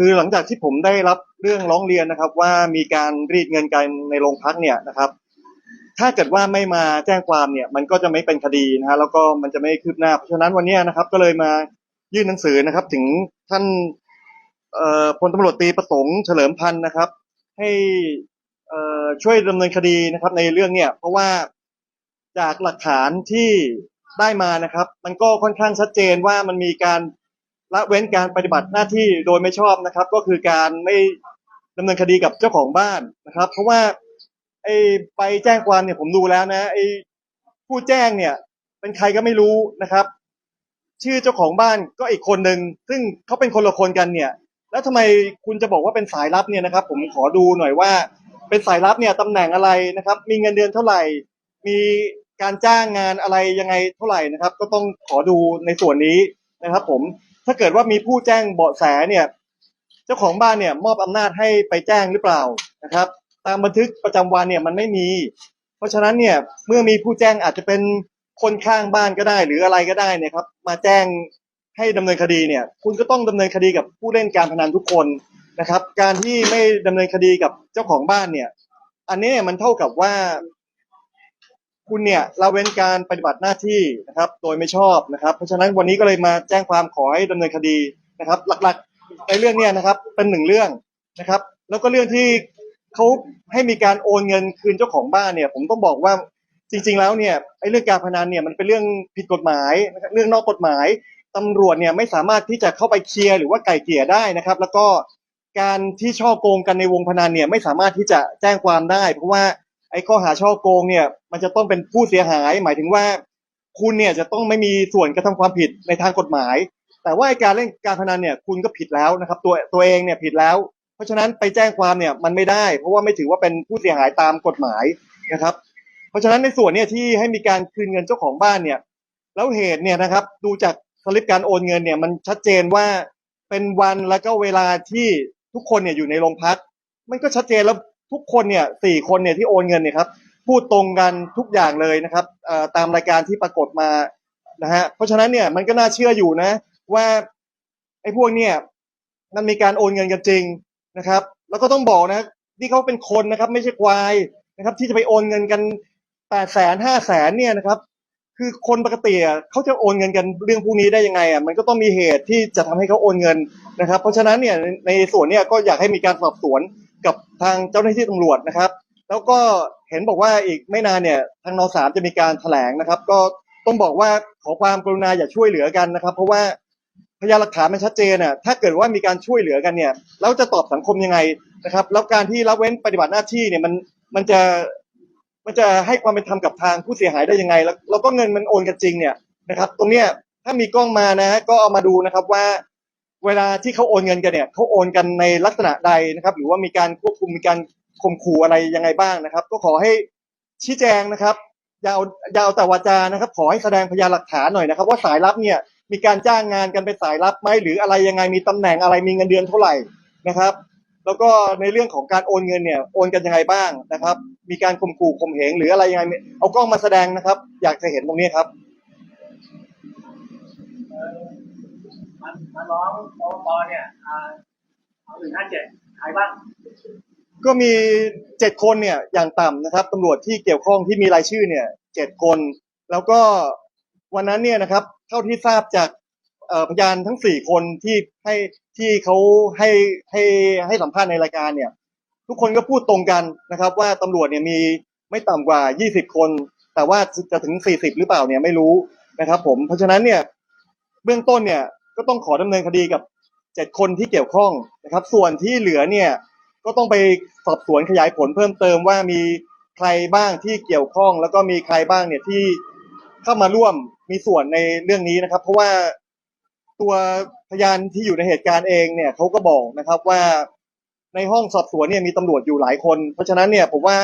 คือหลังจากที่ผมได้รับเรื่องร้องเรียนนะครับ ว่ามีการรีดเงินกันในโรงพักเนี่ยนะครับ ถ้าเกิดว่าไม่มาแจ้งความเนี่ย มันก็จะไม่เป็นคดีนะฮะแล้วก็มันจะไม่คืบหน้าเพราะฉะนั้นวันนี้นะครับ ก็เลยมายื่นหนังสือนะครับ ถึงท่านพลตำรวจตีประสงค์เฉลิมพันธ์นะครับ ให้ช่วยดำเนินคดีนะครับ ในเรื่องเนี่ย เพราะว่าจากหลักฐานที่ได้มานะครับ มันก็ค่อนข้างชัดเจนว่ามันมีการ ละเว้นการปฏิบัติหน้าที่โดยไม่ชอบนะครับ ก็คือการไม่ดำเนินคดีกับเจ้าของบ้านนะครับ เพราะว่าไอ้ไปแจ้งความเนี่ยผมดูแล้วนะไอ้ผู้แจ้งเนี่ย เป็นใครก็ไม่รู้นะครับ ชื่อเจ้าของบ้านก็อีกคนหนึ่งซึ่งเขาเป็นคนละคนกันเนี่ย แล้วทำไมคุณจะบอกว่าเป็นสายลับเนี่ยนะครับ ผมขอดูหน่อยว่า เป็นสายลับเนี่ยตำแหน่งอะไรนะครับ มีเงินเดือนเท่าไหร่ มีการจ้างงานอะไรยังไงเท่าไหร่นะครับ ก็ต้องขอดูในส่วนนี้นะครับ ผม ถ้าเกิดว่ามีผู้แจ้งเบาะแสเนี่ย เจ้าของบ้านเนี่ยมอบอำนาจให้ไปแจ้งหรือเปล่านะครับ ตามบันทึกประจำวันเนี่ยมันไม่มี เพราะฉะนั้นเนี่ยเมื่อมีผู้แจ้งอาจจะเป็นคนข้างบ้านก็ได้ หรืออะไรก็ได้เนี่ยครับ มาแจ้งให้ดำเนินคดีเนี่ย คุณก็ต้องดำเนินคดีกับผู้เล่นการพนันทุกคนนะครับ การที่ไม่ดำเนินคดีกับเจ้าของบ้านเนี่ย อันนี้เนี่ยมันเท่ากับว่า คุณเนี่ยละเว้นการปฏิบัติหน้าที่นะครับโดยไม่ชอบนะครับ เพราะฉะนั้นวันนี้ก็เลยมาแจ้งความขอให้ดำเนินคดีนะครับ หลักๆในเรื่องเนี้นะครับเป็นหนึ่งเรื่องนะครับ แล้วก็เรื่องที่เขาให้มีการโอนเงินคืนเจ้าของบ้านเนี่ย ผมต้องบอกว่าจริง ๆ แล้วเนี่ยไอ้เรื่องการพนันเนี่ยมันเป็นเรื่องผิดกฎหมายนะครับเรื่องนอกกฎหมายตำรวจเนี่ยไม่สามารถที่จะเข้าไปเคลียร์หรือว่าไก่เกลี่ยได้นะครับ แล้วก็การที่ช่อโกงกันในวงพนันเนี่ยไม่สามารถที่จะแจ้งความได้ เพราะว่า ไอ้ข้อหาช่อโกงเนี่ย มันจะต้องเป็นผู้เสียหาย หมายถึงว่า คุณเนี่ยจะต้องไม่มีส่วนกระทำความผิดในทางกฎหมาย แต่ว่าการเล่นการพนันเนี่ย คุณก็ผิดแล้วนะครับ ตัวตัวเองเนี่ยผิดแล้ว เพราะฉะนั้นไปแจ้งความเนี่ยมันไม่ได้ เพราะว่าไม่ถือว่าเป็นผู้เสียหายตามกฎหมายนะครับ เพราะฉะนั้นในส่วนเนี่ยที่ให้มีการคืนเงินเจ้าของบ้านเนี่ย แล้วเหตุเนี่ยนะครับ ดูจากสลิปการโอนเงินเนี่ยมันชัดเจนว่าเป็นวันแล้วก็เวลาที่ทุกคนเนี่ยอยู่ในโรงพัก มันก็ชัดเจนแล้ว ทุกคนเนี่ยสี่คนเนี่ยที่โอนเงินเนี่ยครับพูดตรงกันทุกอย่างเลยนะครับตามรายการที่ปรากฏมานะฮะเพราะฉะนั้นเนี่ยมันก็น่าเชื่ออยู่นะ ว่าไอ้พวกเนี่ยมันมีการโอนเงินกันจริงนะครับ แล้วก็ต้องบอกนะที่เขาเป็นคนนะครับ ไม่ใช่ควายนะครับ ที่จะไปโอนเงินกันแปดแสนห้าแสนเนี่ยนะครับ คือคนปกติเขาจะโอนเงินกันเรื่องพวกนี้ได้ยังไงอะมันก็ต้องมีเหตุที่จะทำให้เขาโอนเงินนะครับ เพราะฉะนั้นเนี่ยในส่วนเนี่ยก็อยากให้มีการสอบสวน กับทางเจ้าหน้าที่ตำรวจนะครับ แล้วก็เห็นบอกว่าอีกไม่นานเนี่ยทางนสามจะมีการแถลงนะครับ ก็ต้องบอกว่าขอความกรุณาอย่าช่วยเหลือกันนะครับ เพราะว่าพยานหลักฐานมันชัดเจนน่ะถ้าเกิดว่ามีการช่วยเหลือกันเนี่ยแล้วจะตอบสังคมยังไงนะครับ แล้วการที่ละเว้นปฏิบัติหน้าที่เนี่ยมันมันจะมันจะให้ความเป็นธรรมกับทางผู้เสียหายได้ยังไง แล้วแล้วก็เงินมันโอนกันจริงเนี่ยนะครับ ตรงเนี้ยถ้ามีกล้องมานะฮะก็เอามาดูนะครับว่า เวลาที่เขาโอนเงินกันเนี่ยเขาโอนกันในลักษณะใดนะครับ หรือว่ามีการควบคุมมีการข่มขู่อะไรยังไงบ้างนะครับ ก็ขอให้ชี้แจงนะครับอยาวอยาวแต่วาจานะครับ ขอให้แสดงพยานหลักฐานหน่อยนะครับ ว่าสายลับเนี่ยมีการจ้างงานกันเป็นสายลับไหมหรืออะไรยังไงมีตำแหน่งอะไรมีเงินเดือนเท่าไหร่นะครับ แล้วก็ในเรื่องของการโอนเงินเนี่ยโอนกันยังไงบ้างนะครับ มีการข่มขู่ข่มเหงหรืออะไรยังไงเอากล้องมาแสดงนะครับ อยากจะเห็นตรงนี้ครับ นมาร้องปปเนี่ยเอาหนึ่งห้าเจ็ดใครบ้างก็มีเจ็ดคนเนี่ยอย่างต่ำนะครับตำรวจที่เกี่ยวข้องที่มีรายชื่อเนี่ยเจ็ดคน แล้วก็วันนั้นเนี่ยนะครับ เท่าที่ทราบจากพยานทั้งสี่คนที่ให้ที่เขาให้ให้ให้สัมภาษณ์ในรายการเนี่ย ทุกคนก็พูดตรงกันนะครับ ว่าตำรวจเนี่ยมีไม่ต่ำกว่า 20 คน แต่ว่าจะถึง 40 หรือเปล่าเนี่ยไม่รู้นะครับ ผมเพราะฉะนั้นเนี่ยเบื้องต้นเนี่ย ก็ต้องขอดำเนินคดีกับ7คนที่เกี่ยวข้องนะครับ ส่วนที่เหลือเนี่ยก็ต้องไปสอบสวนขยายผลเพิ่มเติมว่ามีใครบ้างที่เกี่ยวข้อง แล้วก็มีใครบ้างเนี่ยที่เข้ามาร่วมมีส่วนในเรื่องนี้นะครับ เพราะว่าตัวพยานที่อยู่ในเหตุการณ์เองเนี่ยเขาก็บอกนะครับว่าในห้องสอบสวนเนี่ยมีตำรวจอยู่หลายคน เพราะฉะนั้นเนี่ยผมว่า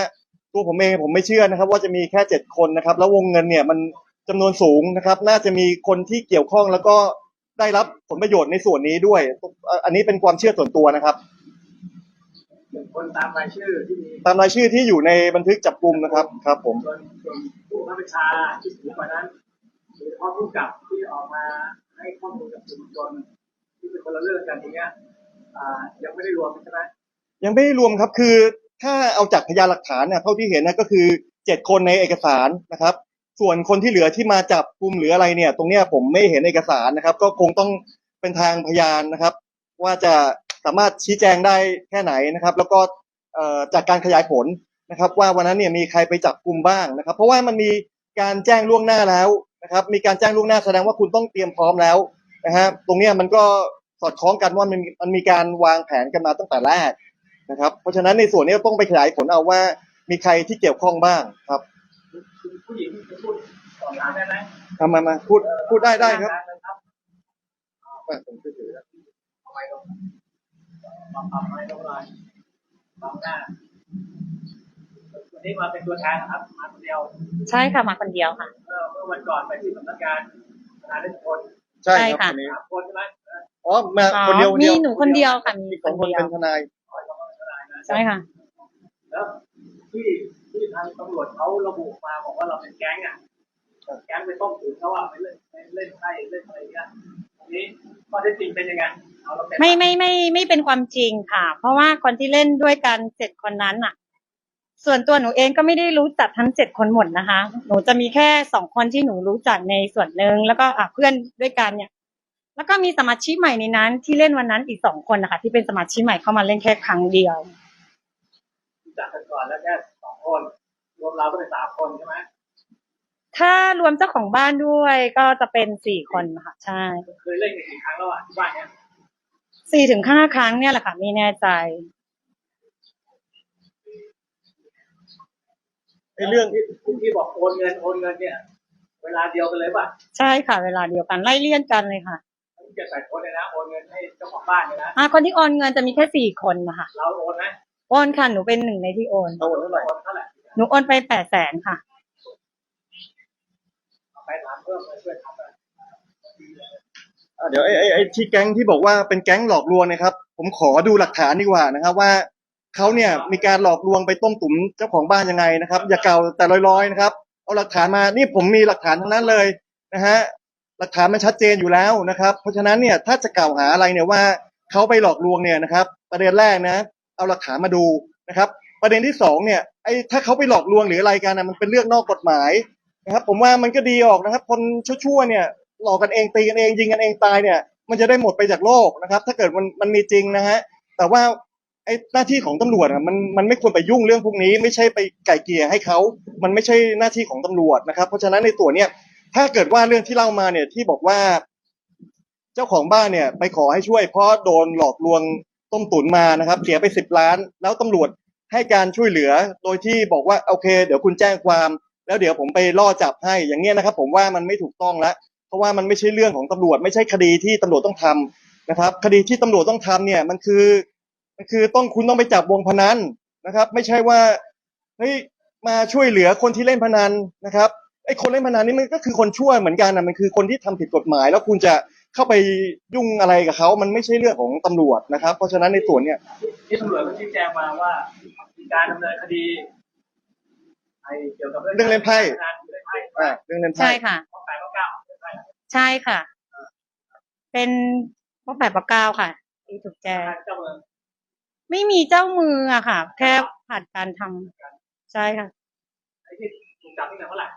ตัวผมเองผมไม่เชื่อนะครับ ว่าจะมีแค่เจ็ดคนนะครับ แล้ววงเงินเนี่ยมันจำนวนสูงนะครับ น่าจะมีคนที่เกี่ยวข้องแล้วก็ ได้รับผลประโยชน์ในส่วนนี้ด้วยเอ่ออันนี้เป็นความเชื่อส่วนตัวนะครับหนึ่งคนตามรายชื่อที่มีตามรายชื่อที่อยู่ในบันทึกจับกลุ่มนะครับ ครับ ผมส่วนส่วนผู้บังคับบัญชาที่สูงกว่านั้นโดยเฉพาะผู้กับที่ออกมาให้ข้อมูลกับสื่อมวลชนที่เป็นคนละเรื่องกันอย่างเงี้ยอ่ายังไม่ได้รวมใช่ไหมยังไม่ได้รวมครับคือถ้าเอาจากพยานหลักฐานเนี่ยเท่าที่เห็นนะก็คือเจ็ดคนในเอกสารนะครับ ส่วนคนที่เหลือที่มาจับกลุ่มหรืออะไรเนี่ย ตรงเนี้ยผมไม่เห็นเอกสารนะครับ ก็คงต้องเป็นทางพยานนะครับ ว่าจะสามารถชี้แจงได้แค่ไหนนะครับ แล้วก็จากการขยายผลนะครับ ว่าวันนั้นเนี่ยมีใครไปจับกลุ่มบ้างนะครับ เพราะว่ามันมีการแจ้งล่วงหน้าแล้วนะครับ มีการแจ้งล่วงหน้าแสดงว่าคุณต้องเตรียมพร้อมแล้วนะฮะตรงเนี้ยมันก็สอดคล้องกันว่ามันมันมีการวางแผนกันมาตั้งแต่แรกนะครับ เพราะฉะนั้นในส่วนนี้ต้องไปขยายผลเอาว่ามีใครที่เกี่ยวข้องบ้างครับ ผู้หญิงที่พูดต่อหน้าได้ไหมทำมามาพูดพูดได้ได้ครับครับอะผมช่วยถือทำไมต้องทำทำไมต้องอะไรทำหน้าวันนี้มาเป็นตัวแทนนะครับมาคนเดียว ใช่ค่ะมาคนเดียวค่ะเมื่อเมื่อวันก่อนไปที่สำนักงานทนายรัชพลใช่ใช่ครับค่ะคนนี้สามคนใช่ไหมเอออ๋อมาอ๋อคนเดียวคนมีเดียวหนูคนเดียวค่ะมีอีกคสองนคนเดียวเป็นทนายขอให้เขาเป็นทนายนะใช่ค่ะแล้วที่ ที่ทางตำรวจเขาระบุมาบอกว่าเราเป็นแก๊งอะแก๊งไปต้มตุ๋นเขาอะไปเล่นไปเล่นไพ่เล่นอะไรเงี้ยอันนี้ข้อเท็จจริงเป็นยังไงเอาเราเป็นไม่ไม่ไม่ไม่เป็นความจริงค่ะ เพราะว่าคนที่เล่นด้วยกันเจ็ดคนนั้นอะ ส่วนตัวหนูเองก็ไม่ได้รู้จักทั้งเจ็ดคนหมดนะคะ หนูจะมีแค่สองคนที่หนูรู้จักในส่วนหนึ่งแล้วก็อะเพื่อนด้วยกันเนี่ย แล้วก็มีสมาชิกใหม่ในนั้น ที่เล่นวันนั้นอีกสองคนนะคะ ที่เป็นสมาชิกใหม่เข้ามาเล่นแค่ครั้งเดียวรู้จักกันก่อนแล้วแค่สองคน รวมเราก็เป็นสามคนใช่ไหมถ้ารวมเจ้าของบ้านด้วยก็จะเป็นสี่คนค่ะใช่เคยเล่นกันกี่ครั้งแล้วอะที่บ้านเนี้ยสี่ถึงห้าครั้งเนี่ยแหละค่ะไม่แน่ใจไอ้เรื่องที่ที่บอกโอนเงินโอนเงินเนี่ย เวลาเดียวกันเลยป่ะใช่ค่ะ เวลาเดียวกันไล่เลี่ยนกันเลยค่ะทั้งเจ็ดแปดคนเลยนะโอนเงินให้เจ้าของบ้านเลยนะอ่าคนที่โอนเงินจะมีแค่สี่คนนะคะเราโอนไหมโอนค่ะหนูเป็นหนึ่งในที่โอนเอาหมดเท่าไหร่โอนเท่าไหร่ หนูโอนไปแปดแสนค่ะเอาไปถามเพิ่มมาช่วยทำไปอะเดี๋ยวไอ้ไอ้ไอ้ที่แก๊งที่บอกว่าเป็นแก๊งหลอกลวงนะครับ ผมขอดูหลักฐานดีกว่านะครับ ว่าเขาเนี่ยมีการหลอกลวงไปต้มตุ๋มเจ้าของบ้านยังไงนะครับ อย่าเก่าแต่ลอยๆนะครับ เอาหลักฐานมานี่ผมมีหลักฐานทั้งนั้นเลยนะฮะหลักฐานมันชัดเจนอยู่แล้วนะครับ เพราะฉะนั้นเนี่ยถ้าจะกล่าวหาอะไรเนี่ยว่าเขาไปหลอกลวงเนี่ยนะครับ ประเด็นแรกนะ เอาหลักฐานมาดูนะครับ ประเด็นที่สองเนี่ยไอ้ถ้าเขาไปหลอกลวงหรืออะไรกันนะมันเป็นเรื่องนอกกฎหมายนะครับ ผมว่ามันก็ดีออกนะครับ คนชั่วๆเนี่ยหลอกกันเองตีกันเองยิงกันเองตายเนี่ย มันจะได้หมดไปจากโลกนะครับ ถ้าเกิดมันมันมีจริงนะฮะแต่ว่าไอ้หน้าที่ของตำรวจมันมันไม่ควรไปยุ่งเรื่องพวกนี้ ไม่ใช่ไปไก่เกี่ยให้เขามันไม่ใช่หน้าที่ของตำรวจนะครับ เพราะฉะนั้นในตัวเนี่ยถ้าเกิดว่าเรื่องที่เล่ามาเนี่ยที่บอกว่า เจ้าของบ้านเนี่ย ไปขอให้ช่วยเพราะโดนหลอกลวงต้มตุ๋นมานะครับ เสียไปสิบล้าน แล้วตำรวจ ให้การช่วยเหลือโดยที่บอกว่าโอเค เดี๋ยวคุณแจ้งความ แล้วเดี๋ยวผมไปล่อจับให้อย่างเงี้ยนะครับ ผมว่ามันไม่ถูกต้องแล้วเพราะว่ามันไม่ใช่เรื่องของตำรวจ ไม่ใช่คดีที่ตำรวจต้องทำนะครับ คดีที่ตำรวจต้องทำเนี่ยมันคือมันคือต้องคุณต้องไปจับวงพนันนะครับ ไม่ใช่ว่าเฮ้ยมาช่วยเหลือคนที่เล่นพนันนะครับไอ้คนเล่นพนันนี่มันก็คือคนชั่วเหมือนกันนะมันคือคนที่ทำผิดกฎหมาย แล้วคุณจะ เข้าไปยุ่งอะไรกับเขามันไม่ใช่เรื่องของตำรวจนะครับ เพราะฉะนั้นในส่วนเนี่ยที่ตำรวจก็ชี้แจงมาว่ามีการดำเนินคดีไอ้เกี่ยวกับเรื่องเล่นไพ่การเล่นไพ่อ่าเรื่องเล่นไพ่ใช่ค่ะข้อแปดข้อเก้าเล่นไพ่ใช่ค่ะ เป็นพวกแปดปากเก้าค่ะที่ถูกแจ้งเจ้าเมืองไม่มีเจ้ามืออะค่ะ แค่ผ่านการทำใช่ค่ะไอ้ที่ถูกจับตั้งแต่เมื่อไหร่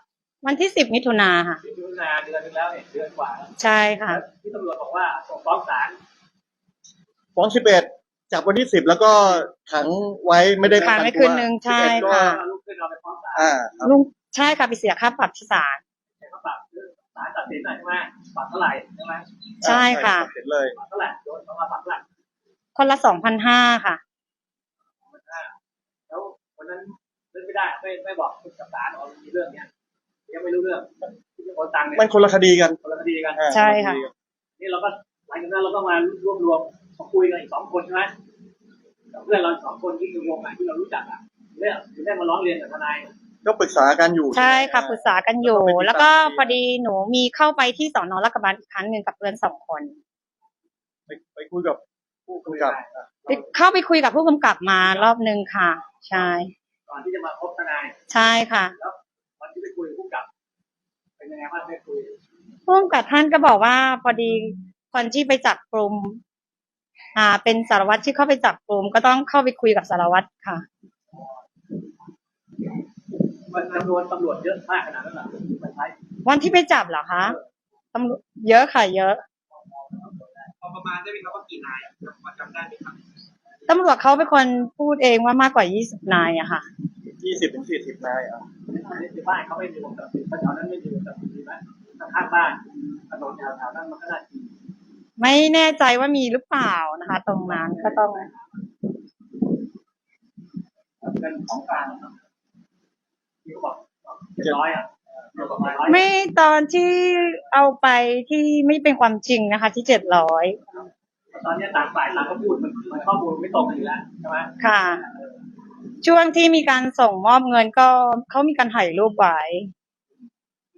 วันที่สิบมิถุนาค่ะที่พิจารณาเดือนนึงแล้วเนี่ยเดือนกว่าแล้วใช่ค่ะ ที่ตำรวจบอกว่าส่งฟ้องศาลฟ้องสิบเอ็ดจับวันที่สิบแล้วก็ขังไว้ไม่ได้ประขังกัไว้ตัวคืนนึงใช่11ก็ค่ะ ลูกขึ้นเราไปฟ้องศาลอ่าครับลุงใช่ค่ะไปเสียค่าปรับที่ศาลแต่เขาปรับศาลตัดสินหน่อยใช่ไหมปรับเท่าไหร่ใช่ไหมใช่ค่ะเสร็จเลยปรับเท่าไหร่โดนเขามาปรับเท่าไหร่คนละสองพันห้าค่ะแล้ววันนั้นเล่นไม่ได้ไม่ไม่บอกคุณกับศาลอ๋อมีเรื่องเนี้ยยัง ไม่รู้เรื่องที่โอนตังค์เนี่ยมันคนละคดีกันคนละคดีกันอ่าใช่ค่ะนลดีกันนี่เราก็หลังจากนั้นเราก็มารวบรวมมาคุยกันอีกสองคนใช่ไหมกับเพื่อนเราอีกสองคนที่คือวงอะที่เรารู้จักอะเนี่ยถึงได้มาร้องเรียนกับทนายก็ปรึกษากันอยู่ ใช่ค่ะปรึกษากันอยู่ต้องไปติดตามแล้วก็คดีพอดีหนูมีเข้าไปที่สอนอรักกระบันอีกครั้งหนึ่งกับเพื่อนสองคนไปไปคุยกับผู้กำกับไปเข้าไปคุยกับผู้กำกับมารอบหนึ่งค่ะ ใช่ก่อนที่จะมาพบทนายใช่ค่ะแล้ววันที่ไปคุยกับผู้กำกับ เป็นยังไงบ้างได้คุยผู้กำกับท่านก็บอกว่าพอดีคนที่ไปจับกลุ่มอ่า เป็นสารวัตรที่เข้าไปจับกลุ่มก็ต้องเข้าไปคุยกับสารวัตรค่ะมันจำนวนตำรวจเยอะมากขนาดนั้นเหรอมันใช้วันที่ไปจับเหรอคะตำรวจเยอะค่ะ เยอะพอประมาณได้ไหมครับว่ากี่นายพอจำได้ไหมครับตำรวจเขาเป็นคนพูดเองว่ามากกว่า 20 นายอะค่ะ ยี่สิบถึงสี่สิบนายอะในบ้านเขาไม่มีวงจรปิดเพราะแถวนั้นไม่มีวงจรปิดใช่ไหมข้างบ้านถนนแถวแถวนั้นมันก็น่าจะมีไม่แน่ใจว่ามีหรือเปล่านะคะ ตรงนั้นก็ต้องเป็นของกลางนะครับที่เขาบอกเจ็ดร้อยอะเจ็ดร้อยไม่ตอนที่เอาไปที่ไม่เป็นความจริงนะคะ ที่เจ็ดร้อยตอนนี้ต่างฝ่ายต่างก็พูดมันมันข้อมูลไม่ตรงกันอยู่แล้วใช่ไหมค่ะ ช่วงที่มีการส่งมอบเงินก็เขามีการถ่ายรูปไว้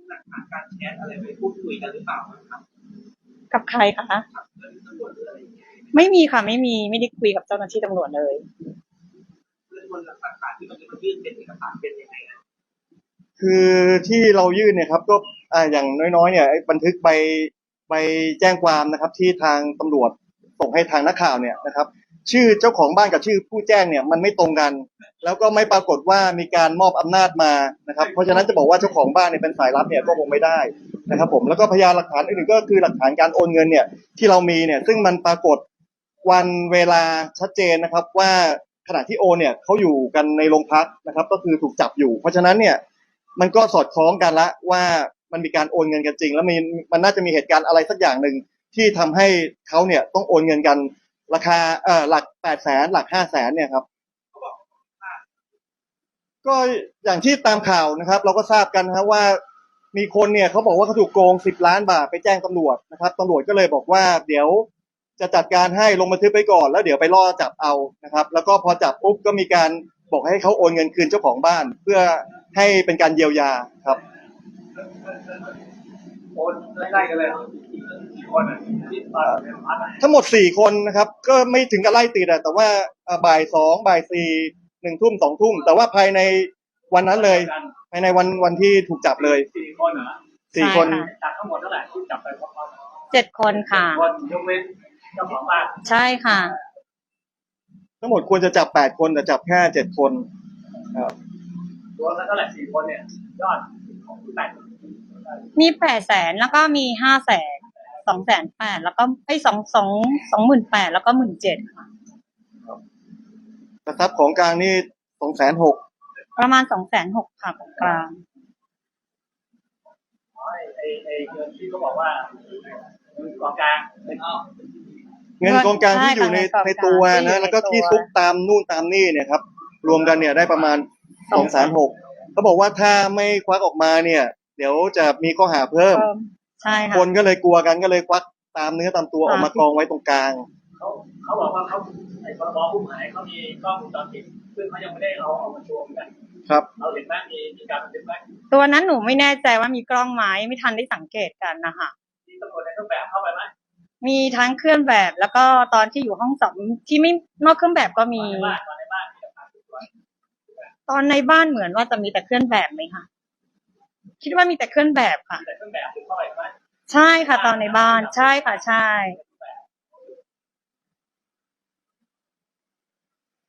หลักฐานการแชทอะไรไปพูดคุยกันหรือเปล่าครับกับใครคะเรื่องตำรวจหรืออะไรอย่างเงี้ยไม่มีค่ะไม่มีไม่ได้คุยกับเจ้าหน้าที่ตำรวจเลยเรื่องมันหลักฐานที่มันจะมายื่นเป็นเอกสารเป็นยังไงนะคือที่เรายื่นเนี่ยครับ ก็อ่าอย่างน้อยๆเนี่ยไอ้บันทึกใบใบแจ้งความนะครับ ที่ทางตำรวจส่งให้ทางนักข่าวเนี่ยนะครับ ชื่อเจ้าของบ้านกับชื่อผู้แจ้งเนี่ยมันไม่ตรงกัน แล้วก็ไม่ปรากฏว่ามีการมอบอำนาจมานะครับ เพราะฉะนั้นจะบอกว่าเจ้าของบ้านเนี่ยเป็นสายลับเนี่ยก็คงไม่ได้นะครับผมแล้วก็พยานหลักฐานอื่นๆก็คือหลักฐานการโอนเงินเนี่ยที่เรามีเนี่ยซึ่งมันปรากฏวันเวลาชัดเจนนะครับว่าขณะที่โอนเนี่ยเขาอยู่กันในโรงพักนะครับ ก็คือถูกจับอยู่ เพราะฉะนั้นเนี่ยมันก็สอดคล้องกันละว่ามันมีการโอนเงินกันจริง แล้วมีมันน่าจะมีเหตุการณ์อะไรสักอย่างหนึ่งที่ทำให้เขาเนี่ยต้องโอนเงินกัน ราคาเอ่อหลักแปดแสนหลักห้าแสนเนี่ยครับ ก็อย่างที่ตามข่าวนะครับ เราก็ทราบกันนะครับว่ามีคนเนี่ยเขาบอกว่าเขาถูกโกงสิบล้านบาทไปแจ้งตำรวจนะครับตำรวจก็เลยบอกว่า เดี๋ยวจะจัดการให้ลงบันทึกไปก่อน แล้วเดี๋ยวไปล่อจับเอานะครับ แล้วก็พอจับปุ๊บก็มีการบอกให้เขาโอนเงินคืนเจ้าของบ้าน เพื่อให้เป็นการเยียวยาครับ โอนไล่ๆกันเลยกี่คนอะที่ตอนเป็นพักอะทั้งหมดสี่คนนะครับ ก็ไม่ถึงกับไล่ติดอะแต่ว่าอ่าบ่ายสองบ่ายสี่หนึ่งทุ่มสองทุ่ม แต่ว่าภายในวันนั้นเลย ภายในวันวันที่ถูกจับเลยสี่คนเหรอสี่คน ใช่ค่ะ จากทั้งหมดเท่าไหร่ที่จับไปพร้อมเจ็ดคนค่ะคนยกเว้นเจ้าของบ้านใช่ค่ะ ทั้งหมดควรจะจับแปดคนแต่จับแค่เจ็ดคนครับรวมแล้วเท่าไหร่สี่คนเนี่ยยอดของแปด มีแปดแสนแล้วก็มีห้าแสนสองแสนแปดแล้วก็ไอ้สองสองสองหมื่นแปดแล้วก็หมื่นเจ็ดค่ะแต่ทรัพย์ของกลางนี่สองแสนหกประมาณสองแสนหกค่ะของกลางไอ้ไอ้ไอ้เงินที่เขาบอกว่าเงินกองกลางเป็นอ้อเงินกองกลางที่อยู่ในใช่ค่ะในตัวเงินกองกลางที่อยู่นะในแล้วก็ตัวที่ซุกตามนู่นตามนี่เนี่ยครับ รวมกันเนี่ยได้ประมาณสองแสนหกเขาบอกว่าถ้าไม่ควักออกมาเนี่ย เดี๋ยวจะมีข้อหาเพิ่มเพิ่ม ใช่ค่ะ คนก็เลยกลัวกันก็เลยควักตามเนื้อตามตัวออกมากองไว้ตรงกลาง เขาเขาบอกว่าเขาไอ้พรบผู้หมายเขามีกล้องวงจรปิดซึ่งเขายังไม่ได้เอาเอามาโชว์เหมือนกันครับ เราเห็นไหมมีมีการบันทึกไหมตัวนั้นหนูไม่แน่ใจว่ามีกล้องไหมไม่ทันได้สังเกตกันนะคะมีตำรวจในเครื่องแบบเข้าไปไหมมีทั้งเครื่องแบบแล้วก็ตอนที่อยู่ห้องสอบที่ไม่นอกเครื่องแบบก็มีในบ้านในบ้านมีหลักฐานทุกตัวตอนในบ้านเหมือนว่าจะมีแต่เครื่องแบบไหมคะ คิดว่ามีแต่เครื่องแบบค่ะ แต่เครื่องแบบถูกเข้าไปไหมใช่ค่ะ ตอนในบ้านใช่ค่ะใช่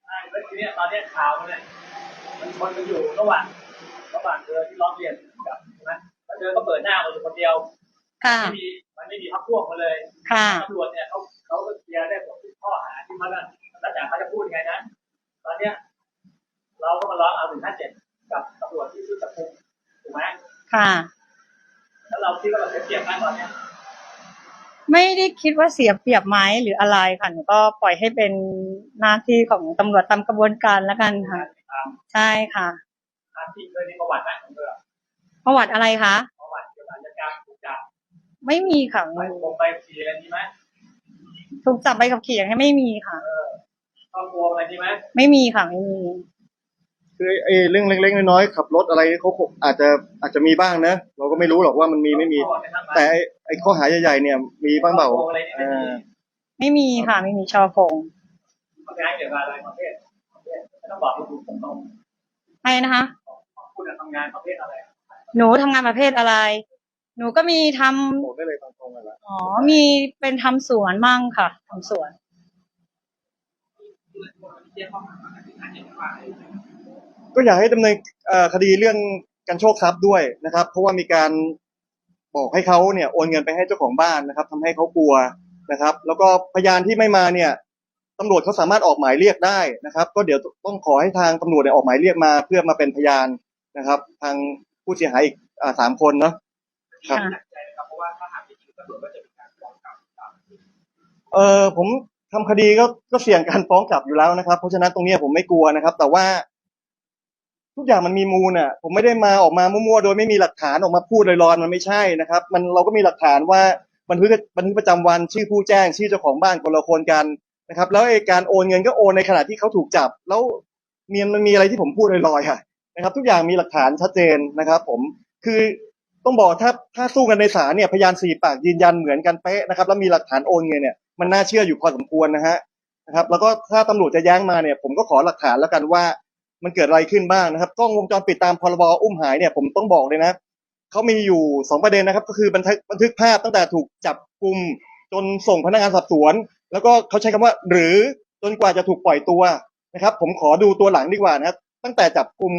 ใช่แล้วทีเนี้ยตอนเนี้ยข่าวมันเนี่ยมันชนกันอยู่ระหว่างระหว่างเธอที่ร้องเรียนกับใช่ไหมแล้วเธอก็เปิดหน้ามาอยู่คนเดียวค่ะไม่มีมันไม่มีพักพวกมาเลยค่ะตำรวจเนี่ยเขาเขาก็เคลียร์ได้หมดทุกข้อหาที่เขาเนี่ยแล้วแต่เขาจะพูดยังไงนะตอนเนี้ย เราก็มาร้องเอาหนึ่งห้าเจ็ดกับตำรวจที่ชุดจับกุมถูกไหม ค่ะ แล้วเราคิดว่าเราเสียเปรียบไหมตอนเนี้ยไม่ได้คิดว่าเสียเปรียบไหมหรืออะไรค่ะหนูก็ปล่อยให้เป็นหน้าที่ของตำรวจตามกระบวนการแล้วกันค่ะ ตามใช่ค่ะ ตามที่เคยมีประวัติไหมของเธอประวัติอะไรคะประวัติเกี่ยวกับอาชญากรรมถูกจับไม่มีค่ะไปคงไปขี่อะไรนี้ไหมถูกจับใบขับขี่อย่างนี้ไม่มีค่ะ ครอบครัวอะไรนี้ไหมไม่มีค่ะไม่มี คือไอ้เรื่องเล็กๆน้อยๆขับรถอะไรเขาคงอาจจะอาจจะมีบ้างนะเราก็ไม่รู้หรอกว่ามันมีไม่มีประวัติในทางบ้านแต่ไอ้ไอ้ข้อหาใหญ่ๆเนี่ย มีบ้างเปล่าครอบครัวอะไรนี่เอไม่มีอไม่มีค่ะไม่มีชอพงทำงานเกี่ยวกับอะไรประเภทประเภทไม่ต้องบอกถูกตรงใช่นะคะๆคุณทำงานประเภทอะไร หนูทำงานประเภทอะไร หนูก็มีทำบอกได้เลยตรงๆกันละอ๋อ มีเป็นทำสวนมั่งค่ะทำสวน ก็อยากให้ดำเนินเอ่อคดีเรื่องการโชคทรัพย์ด้วยนะครับ เพราะว่ามีการบอกให้เขาเนี่ยโอนเงินไปให้เจ้าของบ้านนะครับทำให้เขากลัวนะครับ แล้วก็พยานที่ไม่มาเนี่ยตำรวจเขาสามารถออกหมายเรียกได้นะครับ ก็เดี๋ยวต้องขอให้ทางตำรวจเนี่ยออกหมายเรียกมา เพื่อมาเป็นพยานนะครับ ทางผู้เสียหายอีกอ่าสามคนเนาะครับค่ะเออผมทำคดีก็ก็เสี่ยงการฟ้องกลับอยู่แล้วนะครับ เพราะฉะนั้นตรงเนี้ยผมไม่กลัวนะครับ แต่ว่า ทุกอย่างมันมีมูลอะ ผมไม่ได้มาออกมามั่วๆโดยไม่มีหลักฐานออกมาพูดลอยๆมันไม่ใช่นะครับ มันเราก็มีหลักฐานว่าบันทึกบันทึกประจำวันชื่อผู้แจ้งชื่อเจ้าของบ้านคนละคนกันนะครับ แล้วไอ้การโอนเงินก็โอนในขณะที่เขาถูกจับ แล้วมีมันมีอะไรที่ผมพูดลอยๆอะนะครับ ทุกอย่างมีหลักฐานชัดเจนนะครับ ผมคือต้องบอกถ้าถ้าสู้กันในศาลเนี่ยพยานสี่ปากยืนยันเหมือนกันเป๊ะนะครับ แล้วมีหลักฐานโอนเงินเนี่ยมันน่าเชื่ออยู่พอสมควรนะฮะนะครับ แล้วก็ถ้าตำรวจจะแย้งมาเนี่ย ผมก็ขอหลักฐานแล้วกันว่า มันเกิดอะไรขึ้นบ้างนะครับกล้องวงจรปิดตามพรบอุ้มหายเนี่ยผมต้องบอกเลยนะเขามีอยู่สองประเด็นนะครับ ก็คือบันทึกบันทึกภาพตั้งแต่ถูกจับกลุ่มจนส่งพนักงานสอบสวน แล้วก็เขาใช้คำว่า หรือจนกว่าจะถูกปล่อยตัวนะครับ ผมขอดูตัวหลังดีกว่านะครับ ตั้งแต่จับกลุ่ม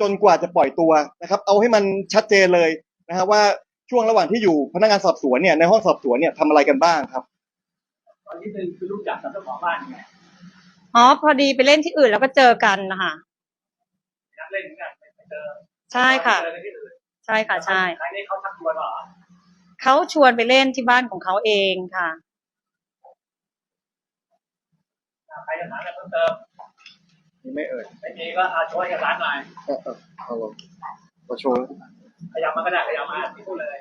จนกว่าจะปล่อยตัวนะครับ เอาให้มันชัดเจนเลยนะฮะว่าช่วงระหว่างที่อยู่พนักงานสอบสวนเนี่ยในห้องสอบสวนเนี่ยทำอะไรกันบ้างครับตอนนี้หนึ่งคือรู้จักกับเจ้าของบ้านไงอ๋อพอดีไปเล่นที่อื่นแล้วก็เจอกันนะคะ นักเล่นเหมือนกันไปเจอ ใช่ค่ะเจอกันที่อื่นใช่ค่ะใช่ครั้งนี้เขาชักชวนเหรอเขาชวนไปเล่นที่บ้านของเขาเองค่ะอ่าใครจะถามอะไรเพิ่มเติมไม่เอ่ยไม่มีก็เอาช่วยกันร้านหน่อยเออเออเอาเอาโชว์ขยับมาก็ได้ขยับมาที่พูดเลย